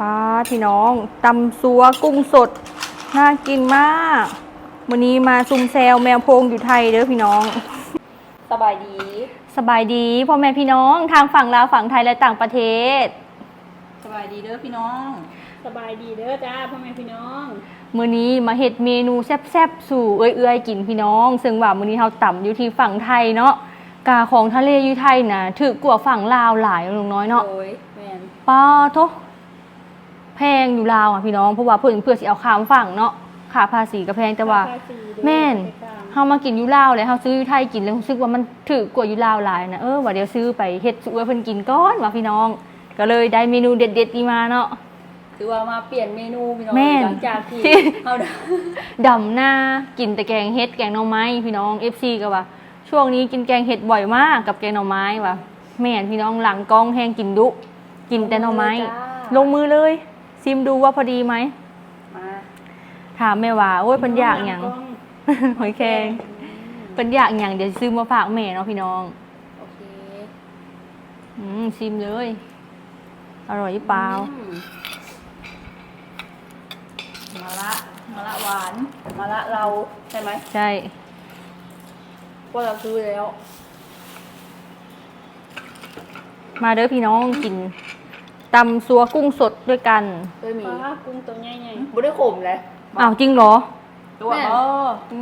ป้าพี่น้องตำซัวกุ้งสด น่ากินมาก วันนี้มาซุมแซวแมวโพงอยู่ไทยเด้อพี่น้อง สบายดี สบายดีพ่อแม่พี่น้องทางฝั่งลาวฝั่งไทยและต่างประเทศ สบายดีเด้อพี่น้อง สบายดีเด้อจ้าพ่อแม่พี่น้องมื้อนี้มาเฮ็ดเมนูแซ่บๆสู่เอื้อยๆกินพี่น้อง ซึ่งว่ามื้อนี้เฮาต่ำอยู่ที่ฝั่งไทยเนาะกาของทะเลอยู่ไทยน่ะถือกว่าฝั่งลาวหลายลุงน้อยเนาะโอ้ยแมนป้าโท แพงอยู่ลาวอะพี่น้องเพราะว่าเพิ่นเพื่อสิเอาข้ามฝั่งเนาะค่าภาษีก็แพงแต่ว่าภษีเด้อแม่นไปตามเฮามากินอยู่ลาวเลยเฮาซื้ออยู่ไทยกินแล้วรู้สึกว่ามันถือกว่าอยู่ลาวหลายนะเออว่าเดี๋ยวซื้อไปเฮ็ดสุเอื้อเพิ่นกินก่อนว่าพี่น้อง ก็เลยได้เมนูเด็ดๆนี้มาเนาะคือว่ามาเปลี่ยนเมนูพี่น้องแม่นหลังจากที่ที่เอาได้ดำหน้ากินแต่แกงเฮ็ดแกงหน่อไม้พี่น้อง FC ก็ว่า ช่วงนี้กินแกงเห็ดบ่อยมากกับแกงหน่อไม้ว่ะแม่นพี่น้องหลังกล้องแห้งกินดุ กินแต่หน่อไม้ ลงมือเลย ซิมดูว่าพอดีไหม มาถามแม่ว่าโอ้ยเพิ่นอยากหยังกล้อหอยแครงเพิ่นอยากหยังเดี๋ยวซื้อมาฝากแม่เนาะพี่น้อง โอเคอืมซิมเลย อร่อยหรือเปล่าอืมมาละมาละหวานมาละเราใช่ไหมใช่เพราะเราซื้อแล้ว มาเด้อพี่น้องกิน ตำซัวกุ้งสดด้วยกันเคยมีปลากุ้งตัวใหญ่บุได้ขมเลยอ้าวจริงเหรอตัวเบอ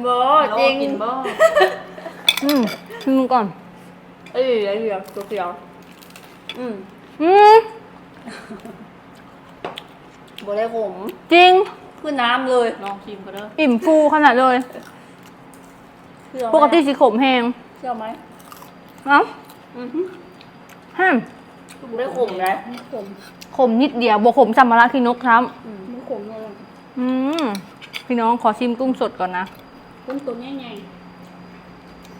เบอจริงกินเบออืมชิมก่อน เอ้ยอะไรเหลือตัวเขียวอืมอืมบุได้ขมจริงขึ้นน้ำเลยลองชิมกันเด้ออิ่มฟูขนาดเลย เชื่อไหมปกติสีขมแหงเชื่อไหมเอ้าอือฮึห้ามบุ ได้ขมเลยๆไม่ขมขมนิดเดียวบวขมสัมมาระที่นกครับอืมไม่ขมเลยอืมพี่น้องขอชิมกุ้งสดก่อนนะกุ้งตัวใหญ่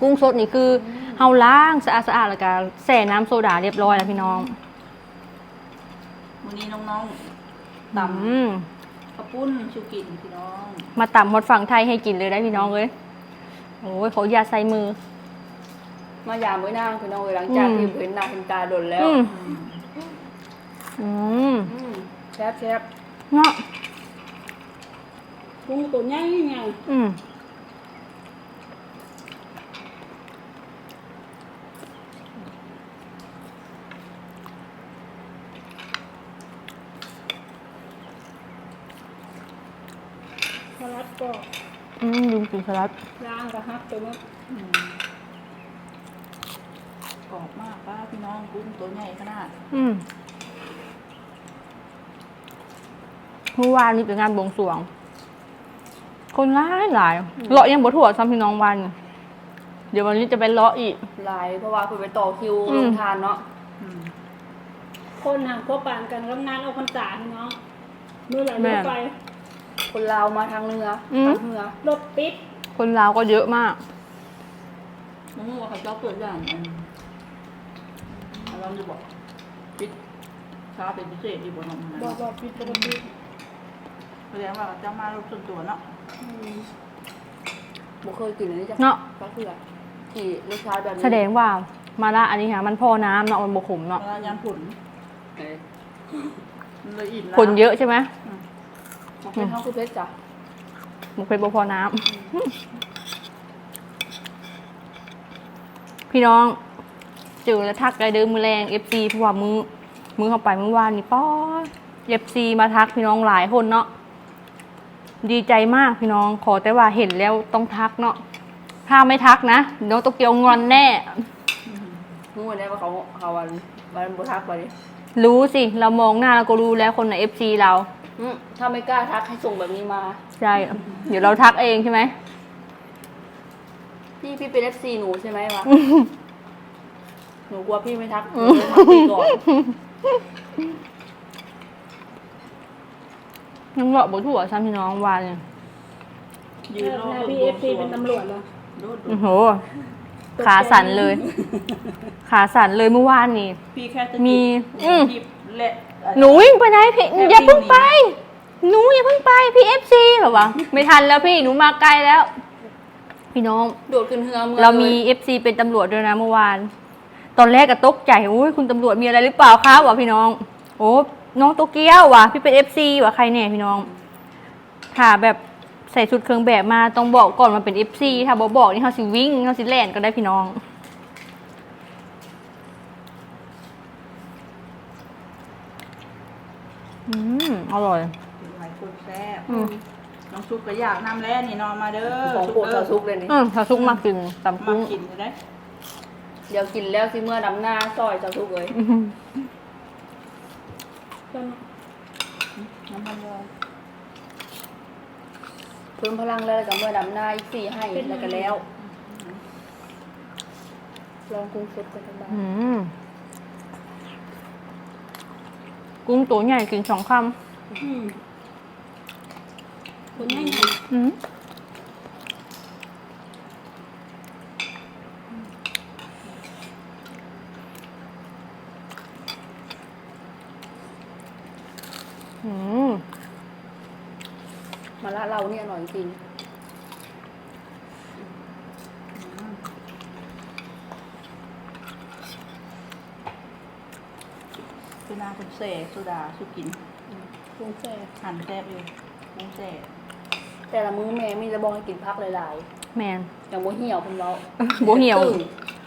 กุ้งสดนี่คือเฮาล้างสะอาดสะอาดแล้วก็แส่น้ำโซดาเรียบร้อยแล้วพี่น้องวันนี้น้องๆตอืมำข้าวปุ้นชูกินพี่น้องมาตำฮอดฝั่งไทยให้กินเลยได้พี่น้องเลยโอ้ยขออย่าตใส่มือ มายามมื้อนางพี่น้องเลยหลังจากอืมที่เห็นหน้าเห็นตาโดนแล้วอืมอืมอืมแซ่บแซ่บเนาะๆกุ้งตัวใหญ่ไงอืมสลัดก็อืมลืมกินสลัดล้างกับฮักตัวนึงอืม กรอบมากป้าพี่น้องกุ้งตัวใหญ่ขนาดอืมเมื่อวานนี้เป็นงานบวงสรวง คนร้ายหลายเลาะยังบ่ถั่วซ้ำพี่น้องวัน เดี๋ยววันนี้จะไปเลาะอีก หลายเพราะว่าคุณไปต่อคิวอืลม งทานเนาะอืมคนห่างพบปานกันรับงานเอาพรรษาพี่น้องมือไหลแม่รถไฟคนลาวมาทางเรืออม ทางเรือรถปิดคนลาวก็เยอะมาก น้องว่าเขาชอบเปิดอย่างอันอันเราจะบอกปิดชาเป็นพิเศษดีบนน้องนะบอกบอกปิดปกติแสดงว่าเจ้ามารูปส่วนตัวเนาะอืมบ่เคยกินเลยจ้ะเนาะก็คือที่รสชาติแบบนี้แสดงว่ามาละอันนี้ค่ะมันพอน้ำเนาะมันบกขมเนาะแล้วยำผุนเอ้ยมันเลยอิ่มแล้วคนเยอะใช่ไหมมันเป็นข้าวคือเพชรจ้ะมันเป็นบพอน้ำพี่น้อง เจอแล้วทักไกเดิมมือแรงเอฟซีเพราะว่ามือมือเข้าไปเมื่อวานนี่ป้อเอฟซีมาทักพี่น้องหลายคนเนาะดีใจมากพี่น้องขอแต่ว่าเห็นแล้วต้องทักเนาะถ้าไม่ทักนะน้องโตเกียวงอนแน่รู้ได้ว่าเขาเขาวันวันบุทักไปดิรู้สิเรามองหน้าเราก็รู้แล้วคนไหนเอฟซีเราอืมถ้าไม่กล้าทักให้ส่งแบบนี้มาใช่เดี๋ยวเราทักเองใช่ไหมพี่พี่เป็นเอฟซีหนูใช่ไหมวะ หนูกลัวพี่ไม่ทักหอืนูมจะทักพี่ก่อนยังบอกบถั่วซ้ำพี่น้องวานเนี่ยยืนรอหน้าพี่เอฟซีเป็นตำรวจแล้วดูดโอ้โห ขาสั่นเลย ขาสั่นเลยเมื่อวานนี่ พี่แค่จะมี อืมหยิบและหนูวิ่งไปไหนพี่อย่าเพิ่งไป หนูอย่าเพิ่งไปพี่เอฟซีแบบว่าไม่ทันแล้วพี่หนูมาไกลแล้ว พี่น้อง โดดขึ้นเฮือเมือเรามีลยเอฟซีเป็นตำรวจด้วยนะเมื่อวาน ตอนแรกก็ตกใจโอ้ยคุณตำรวจมีอะไรหรือเปล่าคะวะพี่น้อง โอ้น้องโตเกียวว่ะพี่เป็นเอฟซีว่ะใครเนี่ยพี่น้องถ้าแบบใส่ชุดเครื่องแบบมาต้องบอกก่อนมาเป็นเอฟซีถ้าบอกบอกนี่เขาสิวิ่งเขาสิแล่นก็ได้พี่น้องอืมอร่อยหลายคนแซ่บอืมน้องซุปก็อยากน้ำแร่นี่นอนมาเด้อของโปรดเราซุกเลยนี่อืมถ้าซุกมากกินตำมากุ้งกินจะได้ เดี๋ยวกินแล้วสิเมื่อดำหน้าซอยเจ้าซุกเลยอื้อหือน้ำมันยอยเพิ่มพลังแล้วแล้วก็เมื่อดำหน้าอีกสี่ให้แล้วก็แล้ว ลองกุ้งสดกันบ้างอืมกุ้งตัวใหญ่กินสองคอืมคุณแม่ำอืมอืม มาละ เราเนี่ยอร่อยจริงสุนาคุณเสกสุดาสุกินกุ้งแซ่บหั่นแซ่บอยู่น้องเสกแต่ละมื้อแม่มีจะบอกให้กินพักหลายแมนๆอย่างโบเหี่ยวคุณเราโบเหี่ยว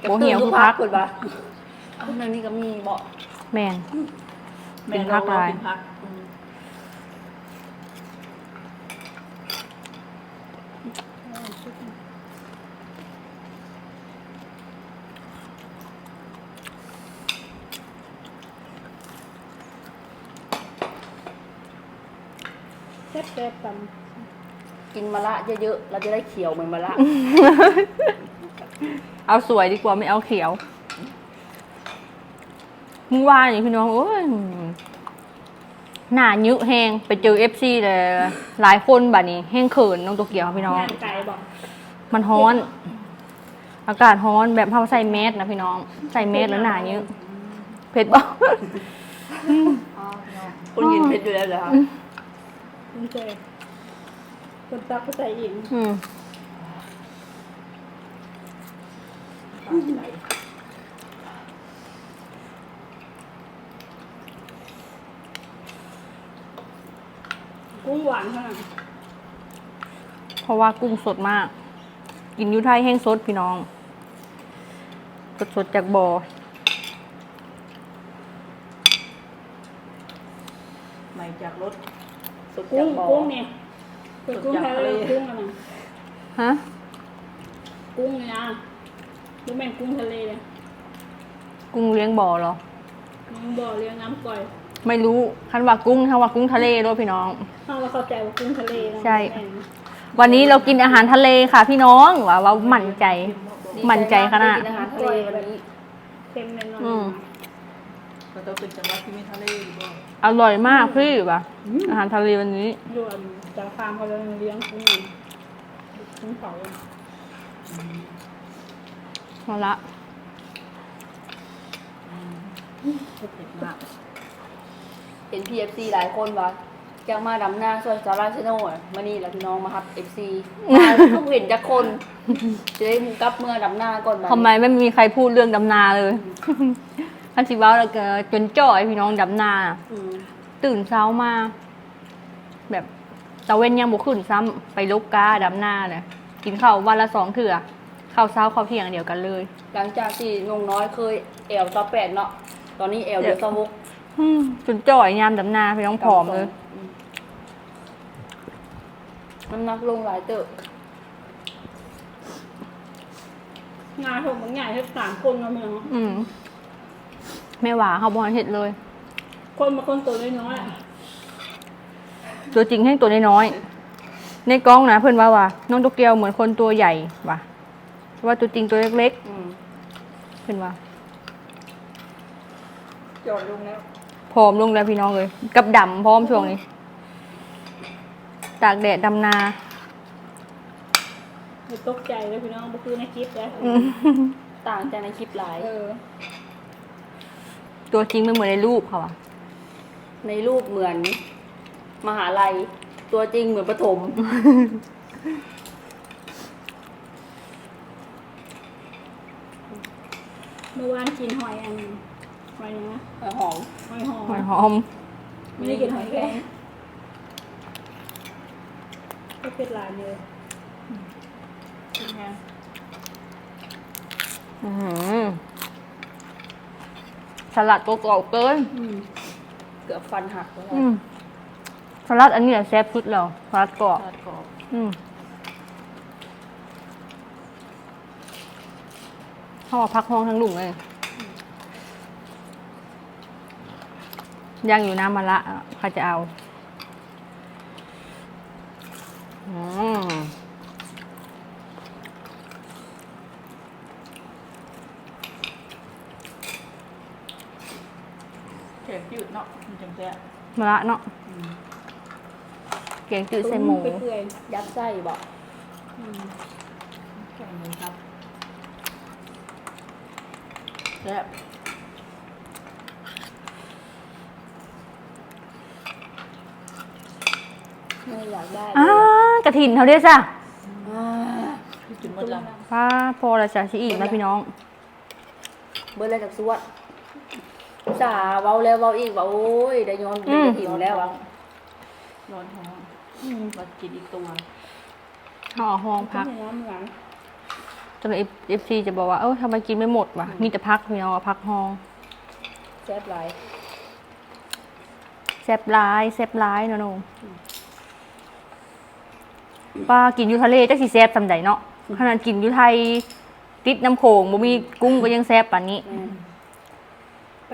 โบเหี่ยวคือพักคุณปะอันนี้ก็มีบอกแมนแม่กินผักเราหลายกินผัก แซ่บแซ่บตกินมะระเยอะๆ เราจะได้เขียวเหมือนมะระ เอาสวยดีกว่าไม่เอาเขียว มึงว่านี่พี่น้องโอ้ยหน้ายึแหงไปเจอเอฟซีเลยหลายคนบัดนี้แห้งเขินน้องตัวเกียวพี่น้องงานไก่บอกมันฮ้อน อากาศฮ้อนแบบเขาใส่แมสนะพี่น้อง ใส่แมสแล้วหนาเยอะเผ็ดบ่คุณกินเผ็ดอยู่แล้วเหรอคะ โอเคคนตักก็ใส่อีกอืมกุ้งหวานขนาดเพราะว่ากุ้งสดมาก กินอยูไทยแห้งสดพี่น้อง สดสดๆจากบ่อใหม่จากรถ สุดกุ้จางกบ่อกุ้งเนี่ยเป็นกุ้งทะเลกุ้งอะไรฮะกุ้งเนี่ยนะดูแม่นกุ้งทะเลเลยกุ้งเลี้ยงบ่อเหรอน้องบ่อเลี้ยงน้ำก่อยไม่รู้คันว่ากุ้งถ้าว่ากุ้งทะเลด้วยพี่น้อง ถ้าเราเข้าใจว่ากุ้งทะเลนะใช่ แม่นวันนี้เรากินอาหารทะเลค่ะ พี่น้องว่าว่ามั่นใจ มั่นใจขนาด กินอาหารทะเลวันนี้ เค็มแน่นอนอืม ก็ต้องเป็นจังหวัดที่มีทะเลอยู่บ่อร่อยมากพี่ว่ะ อาหารทะเลวันนี้รวมจากฟาร์มเขาเลยเลี้ยงกุ้งกุ้งเผามาละเผ็ดมากเห็น PFC หลายคนว่าอยากมาดำหน้าช่วยสาราชโน่อะมานี่แหละพี่น้องมาครับ FC ต้องเห็นจากคนจะได้กลับเมื่อดำหน้าก่อนบัดทำไมไม่มีใครพูดเรื่องดำนาเลย คันสิว้าแล้วก็จนจ่อยพี่น้องดำนา อืมตื่นเช้ามา แบบตะเว้นยังบุขึ้นซ้ำไปลกกาดำนาเลยกินข้าววันละสองเถื่อข้าวเช้าข้าวเที่ยงเดียวกันเลย หลังจากที่นงน้อยเคยแอลต่อแปดเนาะตอนนี้แอลเหลือต่อหกอืมจนจ่อยยามดำนาพี่น้องผอมเลยมน้ำหนักลงหลายเติบงานผมบางอย่างให้สามคนมาเมืองอืม ไม่หวาเขาบอลเห็ดเลย คนมาคนตัวน้อยๆอะตัวจริงแห้งตัวน้อยๆในกล้องนะเพื่อนว่าว่าน้องตุกเกียวเหมือนคนตัวใหญ่ว่ะแต่ว่าตัวจริงตัวเล็กอืมๆ เพื่อนว่าจอดลงแล้วผอมลงแล้วพี่น้องเลย กับดำพร้อมช่วงนี้ ตากแดดดำนาอย่าตกใจเลยพี่น้องบ่คือในคลิปแล้วอืมต่างจากในคลิปหลาย เออ ตัวจริงไม่เหมือนในรูปเขาอะในรูปเหมือน มหาลัย ตัวจริงเหมือนประถม เมื่อวานกินหอยอันหอยนะหอยหอมหอยหอมหอยหอมไม่ได้กินหอยแครงก็เป็นหลานเลยกินแห้งอื้อหือ สลัดตัวกรอบเกิน อืมเกือบฟันหักแล้วอืมสลัดอันนี้แหละแซ่บสุดแล้วสลัดกรอบทอดกรอบอืมเขาบอกพักห้องทั้งหลุมเลยยังอยู่น้ำมะละอะใครจะเอา อืม แข็งจืดเนาะมันจังแซ่บ มะละเนาะเกงจืดใส่หมูไปเปื่อยยัดไส้บอกอืมแข็งเลยครับแซ่บไม่อยากได้อ่ากระถินเขาเรียกจ้ะอ่าคือกินหมดแล้วป้าพอและจ้ะสิอีกนะพี่น้อง เบอร์อะไรจากสวด สาเว้าแล้วเว้าอีกว่าโอ้ยได้ย้อนอืเป็นมกระถิ่นแล้วอะร้อนท้องมากินอีกตัวห่อห้องพักต้มยำหลังจนเอฟซีจะบอกว่าเออทำไมกินไม่หมดวะมีแต่พักพี่น้องเอาพักห้องแซ่บหลายแซบร้ายแซบร้ายเนาะหนูป้ากินอยู่ทะเลจักสิแซบสำใดเนาะขนาดกินอยู่ไทยติดน้ำโขงบ่มีกุ้งก็ยังแซบป่านนี้แม่นไป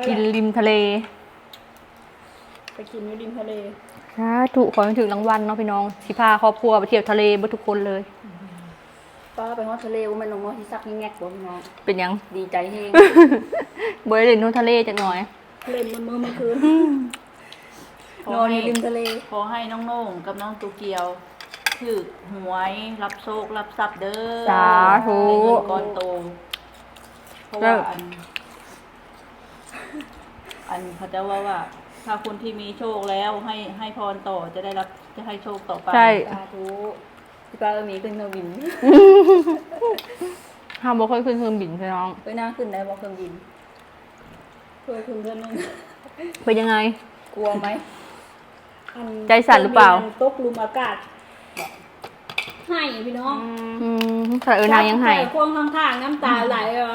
กินแหละริมทะเลไปกินอยู่ริมทะเลสาธุขอให้ถึงรางวัลเนาะพี่น้องสิพาครอบครัวไปเที่ยวทะเลเบ่ทุกคนเลย ป้าไปฮอดทะเลว่ามันลงน้อยที่ซักยิ่งแงกกว่าพี่น้องเป็นหยัง ดีใจเฮง บ่ได้เล่นนู่นทะเลจักหน่อย เล่นมือมือเมื่อคืนขอนอนอให้ยู่ริมทะเลขอให้น้องโหน่งกับน้องตูเกียวถือหวยรับโชครับทรัพย์เด้อสาธุ ได้เงินก้อนโตเพราะว่าอัน อันเขาจะว่าว่า ถ้าคนที่มีโชคแล้วให้ให้พรต่อจะได้รับจะให้โชคต่อไปใช่ สาธุพี่ป้าก็มีขึ้นเครื่องบินห้ามบ่ค่อยขึ้นเครื่องบินพี่น้อง ไปนั่งขึ้นได้บอกเครื่องบินเคยคุณเพื่อนนึงเป็นยังไง กลัวไหมอันใจสั่นหรือเปล่าตกหลุมอากาศให้พี่น้อง อืมสระเออนางยังไห้แต่ควงข้างๆน้ำตาไหลอะ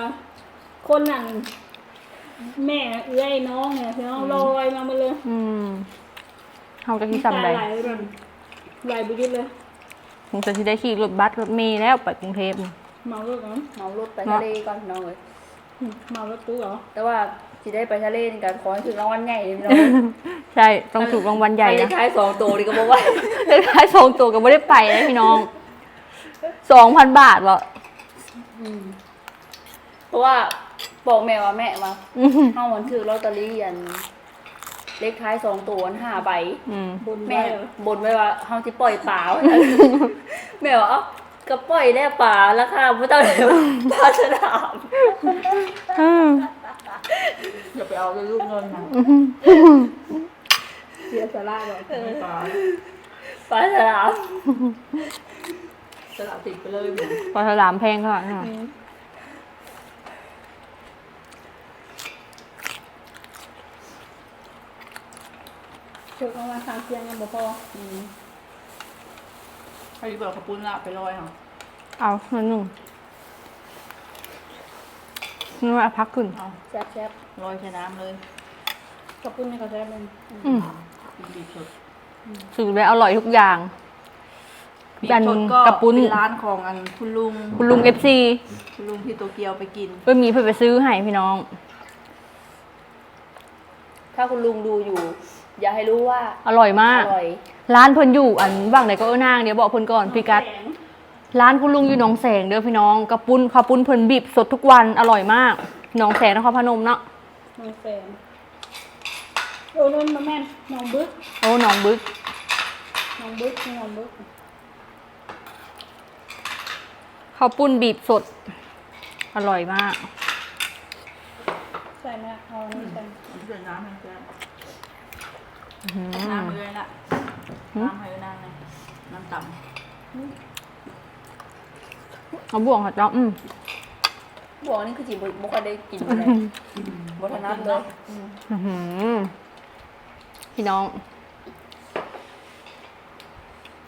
คนนั่น แม่เอื้อยน้องเนี่ยพี่น้องลอยมาหมาเลยอืมเฮาจะที่น้ำซำตาใดไหลเลยไหลบุยุดเลยคงจะสิได้ขี่รถบัสรถเมล์แล้วไปกรุงเทพนี่เมารถเหรอเมารถไปทะเลก่อนพี่น้องเลยเมารถตู้เหรอ แต่ว่าที่ได้ไปทะเลนี่การขอให้ถึงรางวัลใหญ่พี่น้องใช่ต้องถูกรางวัลใหญ่เลนะขท้ายสองตัวดีก็บอกว่าเลขท้ายสองตัวก็ไม่ได้ไปนะพี่น้องสองพันบาทเหรอเพราะว่า บอกแม่ว่าแม่มาอืมเฮามันถือลอตเตอรี่อันเลขท้ายสองตัวอันห้าใบอืมบนแม่แม่เหรอบนไว้ว่าเฮาสิปล่อยป่าไว้แม่ว่าเอ้าก็ปล่อยแล้วป่าราคาบ่ต้องเลยปลาฉลามอืมอย่าไปเอาเลยลูกเงินนะเสียสาระบอกไม่ปลาปลาฉลามสละติดไปเลยเหมือนปลาฉลามแพงขนาดนั้น อืม เชิญเอามาทางเพียงยังบ่พอใครบอกขาวปุ้นละไปลอยเหรอเอาหนึ่งหนึ่งนี่ว่าพักขึ้นเอาแซ่บแซ่บลอยใส่น้ำเลยขอบคุณในกระแสเป็นอืมกินดีสดสื่อได้อร่อยทุกอย่างอันสดก็กระปุ้น เป็นร้านของอันคุณลุงคุณลุงเอฟซีคุณลุงที่โตเกียวไปกินเพื่อมีเพื่อไปซื้อให้พี่น้อง ถ้าคุณลุงดูอยู่ อย่าให้รู้ว่าอร่อยมากอร่อยร้านเพิ่นอยู่อันว่างไหนก็เออนางเดี๋ยวบอกเพิ่นก่อนพี่กัดแสงร้านคุณลุงอยู่หนองแสงเด้อพี่น้องกระปุ้นข้าวปุ้นเพิ่นบีบสดทุกวันอร่อยมากหนองแสงนครพนมเนาะน้องแสงโอ้นั่นมาแม่นน้องบึกโอ้หนองบึกน้องบึกน้องบึกข้าวปุ้นบีบสด อร่อยมาก ใส่ไหมเอาอันนี้ใส่มันเกิดน้ำให้แซ่บอื้อหือ น้ำเลยละน้ำให้น้ำเลยน้ำต่เอาบ่วงค่ะจ้องอืมบอกนี่คือจีบบ่ค่อยได้กินเลยบทนัดเลยอื้อหือพี่น้อง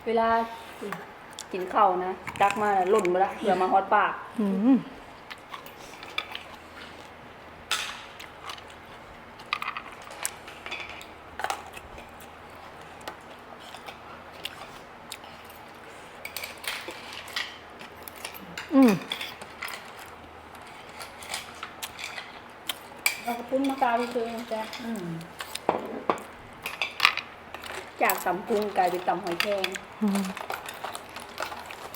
เวลากินข้าวนะจักมาหล่นมาละเผื่อมาฮอดปากอื อืมเอากระปุ้นมากาวไปซื้อนะจ๊ะอืมจากตำกุ้งกลายเป็นตำหอยแครง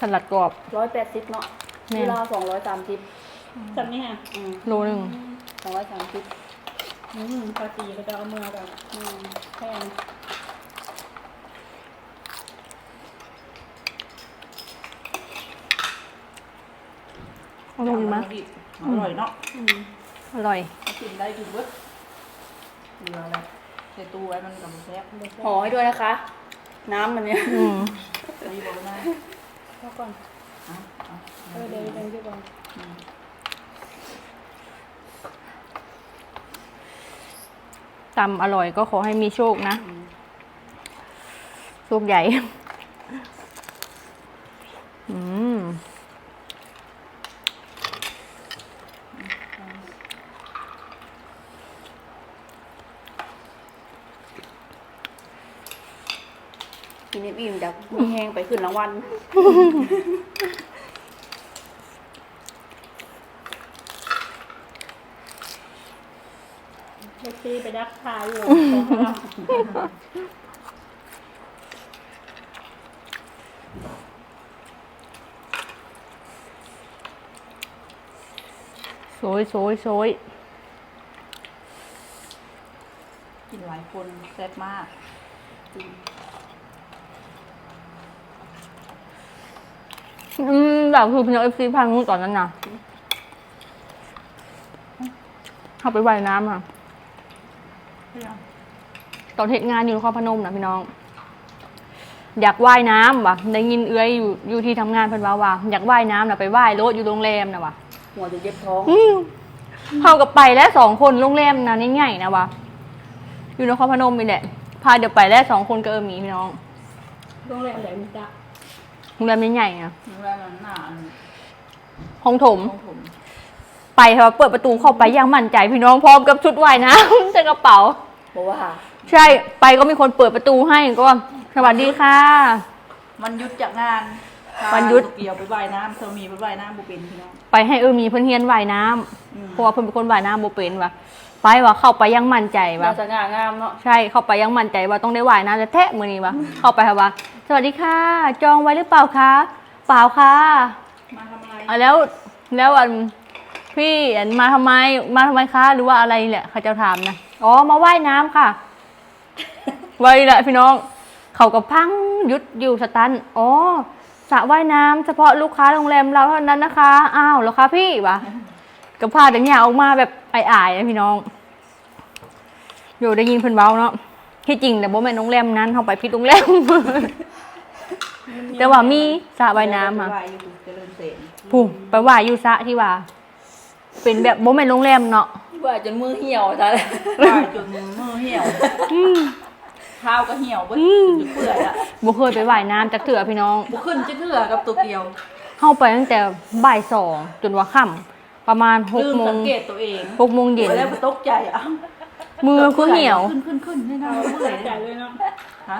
สลัดกรอบ ร้อยแปดสิบเนาะแม่เวลาสองร้อยสามสิบจำนี่ฮะอืมโลหนึ่ง สองร้อยสามสิบอืมภาษีก็จะเอาเมือแบบอืมแพง เอา ลงดีมั้ยอร่อยเนาะอืมอร่อยกินได้กินเบิดเหลืออะไรใส่ตู้ไว้มันกับแซ่บห่อให้ด้วยนะคะ น้ำมันเนี่ยอืมดีบอกนะเอาก่อนเอาเอาเออเดี๋ยวเดี๋ยวเดี๋ยวก่อนอืมตำอร่อยก็ขอให้มีโชคนะ โชคใหญ่ กินอิ่มๆจากมีแห้งไปขึ้นรางวัลเล็กซี่ไปดักทายอยู่ของเราโซยโซยโซยกินหลายคนแซ่บมากอืมแบบคือพี่น้องเอฟซีพังงูตอนนั้นนะเข้าไปว่ายน้ำอะตอนเหตุงานอยู่นครพนมนะพี่น้อง อยากว่ายน้ำว่ะได้ยินเอื้อยอยู่อยู่ที่ทำงานเพิ่นว่าว่าอยากว่ายน้ำนะไปว่ายรถอยู่โรงแรมนะว่ะหัวจะเย็บท้องอืมเข้ากับไปแล้วสองคนโรงแรมนะนี่ใหญ่นะว่ะอยู่นครพนมนี่แหละพาเดี๋ยวไปแล้วสองคนก็เออหมีพี่น้องโรงแรมแหลมจ้ะโรงแรมใหญ่ๆนะโรงแรมนั้นหนาอันห้องถม ของผมไปค่ะเปิดประตูเข้าไปอย่างมั่นใจพี่น้องพร้อมกับชุดว่ายน้ำ ใส่กระเป๋า บอกว่า ใช่ไปก็มีคนเปิดประตูให้ก็สวัสดีค่ะ มันหยุดจากงานวันหยุด พาลูกเกี่ยวไปว่ายน้ำเธอมีไปว่ายน้ำบุเป็นพี่น้อง ไปให้เออมีเพื่อนเฮียนว่ายน้ำอืม เพราะว่าเพื่อนเป็นคนว่ายน้ำโบเป็นว่ะ ไปว่าเข้าไปยังมั่นใจว่ะน่าจะงางามเนาะ ใช่เข้าไปยังมั่นใจว่าต้องได้ว่ายน้ำแต่แทะมือนี้ว่ะเข้าไปค่ะว่า สวัสดีค่ะ จองไว้หรือเปล่าคะเปล่าค่ะมาทำอะไรอะแล้วแล้วอันพี่อันมาทำไมมาทำไมคะหรือว่าอะไรแหละเขาจะถามนะอ๋อมาว่ายน้ำค่ะไว้แหละพี่น้อง เขาก็พังหยุดอยู่สตันอ๋อสระว่ายน้ำเฉพาะลูกค้าโรงแรมเราเท่านั้นนะคะอ้าวเหรอคะพี่วะ ก็พาเด็กเนี่ยออกมาแบบอายๆนะพี่น้อง อยู่ได้ยินเพิ่นเว้าเนาะที่จริงแต่บ่แม่นโรงแรมนั้นเขาไปผิดโรงแรม แต่ว่ามีสระว่ายน้ำค่ะไปว่ายอยู่เจริญเสนพุ่มไปว่ายอยู่สระที่ว่า เป็นแบบบ่แม่นโรงแรมเนาะว่าจนมือเหี่ยวจ้ะว่ายจนมือเหี่ยวเท้าก็เหี่ยวเบิ้ลจุดเปื่อยอะบ่เคยไปว่ายน้ำจักเถื่อพี่น้อง บุขึ้นจะเถื่อกับตัวเกียว เข้าไปตั้งแต่บ่ายสองจนว่าค่ำ ประมาณหกลืมโมสังงเกตตัวเองหกโมงเย็น แล้วตกใจอะมือคือเหี่ยว ขึ้นขึ้นขึ้นไม่น่าเมื่อยใจเลยเลยเนาะฮะ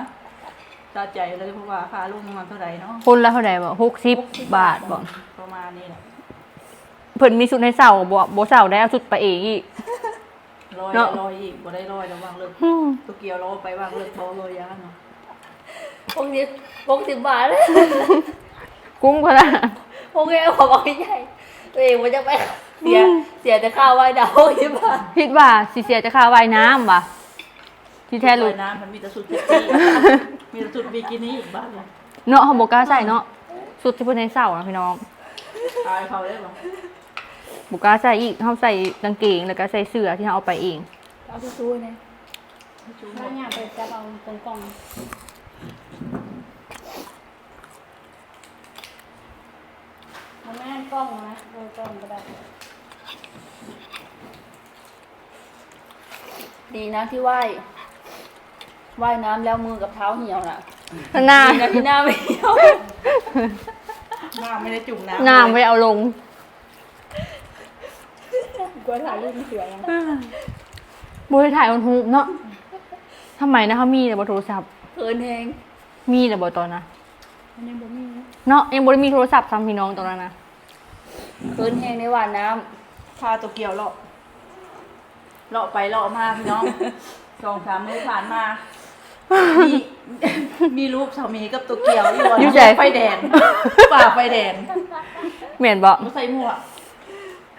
ตาใจเลยเพราะว่าค่าลูกมันเท่าไหร่เนาะคนละเท่าไหร่บ่หกสิบบาทบ่ประมาณนี้แหละเพิ่นมีสุดให้เสาบ่บ่เสาได้เอาสุดไปเองอีก ลอยเนาะ ลอยอีกบ่ได้ลอยแล้ววางเลิกอืมตัวเกียวเราไปวางเลิกเบาลอยยาเนาะพวกนี้พวกสิบบาท กุ้งพะละพวกนี้ขอบอกให้ใหญ่ ตัวเองมันจะไปเสียเสียแต่ข้าวไว้ดาวพวกสิบบาทคิดว่าสิเสียจะค่าว่ายน้ำว่ะที่แท้ลรู้อยน้ำมันมีแต่สุดเซ็กซี่มีแต่สุดบิกินี่อีกบ้านเลยเนาะเฮาบ่กล้าใส่เนาะสุดที่เพิ่นให้เสานะพี่น้องตายเขาได้หรอบ่กล้าใส่อีกเฮาใส่กางเกงแล้วก็ใส่เสื้อที่เฮาเอาไปเองเอาที่ซูเนี่ยถ้าอยากไปจับเอาตรงกล่อง มันแม่นกล้องนะเออกล้องก็ได้ ดีนะที่ไหว้ว่ายน้ำแล้วมือกับเท้าเหี่ยวน่ะหน้าดีนะที่หน้าไม่เหี่ยวหน้าไม่ได้จุ่มน้ำหน้าไม่ได้เอาลงกลัวถ่ายรูปมันเสียยังบริถ่ายออนทูบเนาะทำไมนะเขามีแต่บโทรศัพท์ เขินแหงมีแต่บตอนนะ มันยังบ่มีนะ เนาะยังบริมีโทรศัพท์ซ้ำพี่น้องตอนนั้นนะ เขินแหงในว่ายน้พาตัวเกียวเลาะ เลาะไปเลาะมาพี่น้อง สองสามมื้อผ่านมา มี มีรูปสามีกับตัวเกียวอยู่อะอยู่ใจ ไฟแดงป่าไฟแดงเหม็นบอกไม่ใส่หมวก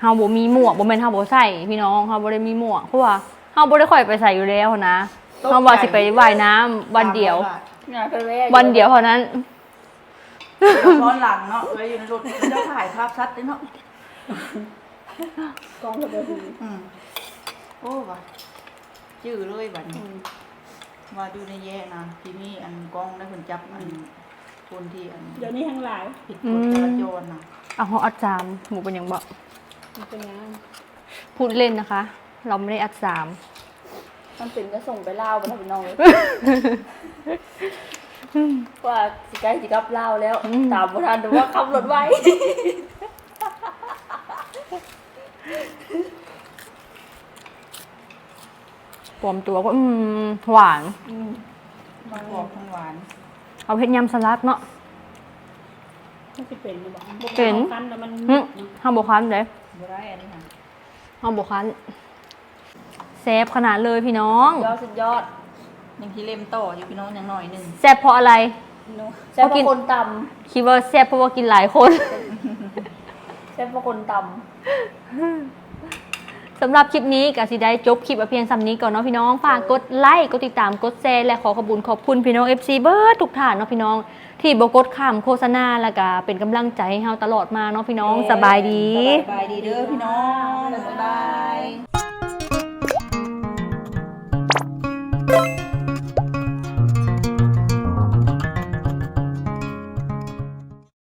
เฮาบ่มีหมวกบ่แม่นเฮาบ่ใส่พี่น้องเฮาบ่ได้มีหมวกเพราะว่าเฮาบ่ได้ค่อยไปใส่อยู่แล้วนะเฮาว่าสิไปว่ายน้ำวันเดียวำงานไปแว่วันเดียวเท่านั้น ร้อนหลังเนาะไว้อยู่ในรถเจ้าถ่ายภาพชัดเลยเนาะกล้องกับเบอร์หูอืมโอ้ว่ะจื้อเลยบัดนี้ว่าดูในแย่นะที่มีอันกล้องได้คนจับอันคนที่อันเดี๋ยวนี้ทั้งหลายผิดกฎจราจรนะเอาเฮาอัดจามหมูเป็นหยังบ่มันเป็นยังไงพูดเล่นนะคะ เราไม่ได้อัดสามมันเป็นก็ส่งไปเล่าวไปแล้วพี่น้องเลย ว่าสิใกล้สิกลับเล่าวแล้วตามบ่ทันแต่ว่าขับรถไว้ ปลอมตัวก็อืมหวานมันบอกทั้งหวานเอาเฮ็ดยำสลัดเนาะ มันจะเป็นหรือเปล่าเป็นคันแต่มันหึเฮาบ่คันเด้บ่ได้อันนี้ค่ะเฮาบ่คันแซ่บขนาดเลยพี่น้อง ยอดสุดยอด ยังที่เล่มต่ออยู่พี่น้องยังหน่อยหนึ่งแซ่บเพราะอะไรแซ่บเพราะคนตำคิดว่าแซ่บเพราะว่ากินหลายคนแซ่บเพราะคนตำสำหรับคลิปนี้กสิได้จบคลิปเอาเพียงสำนี้ก่อนเนาะพี่น้องฝากกดไลค์กดติดตามกดแชร์และขอขอบคุญขอบคุณพี่น้อง FC เบิร์ดทุกท่านเนาะพี่น้อง ที่บกดข้ามโฆษณาและวก็เป็นกำลังใจให้เราตลอดมาเนาะพี่น้องสบายดี สบายดีเด้อพี่น้องสบาย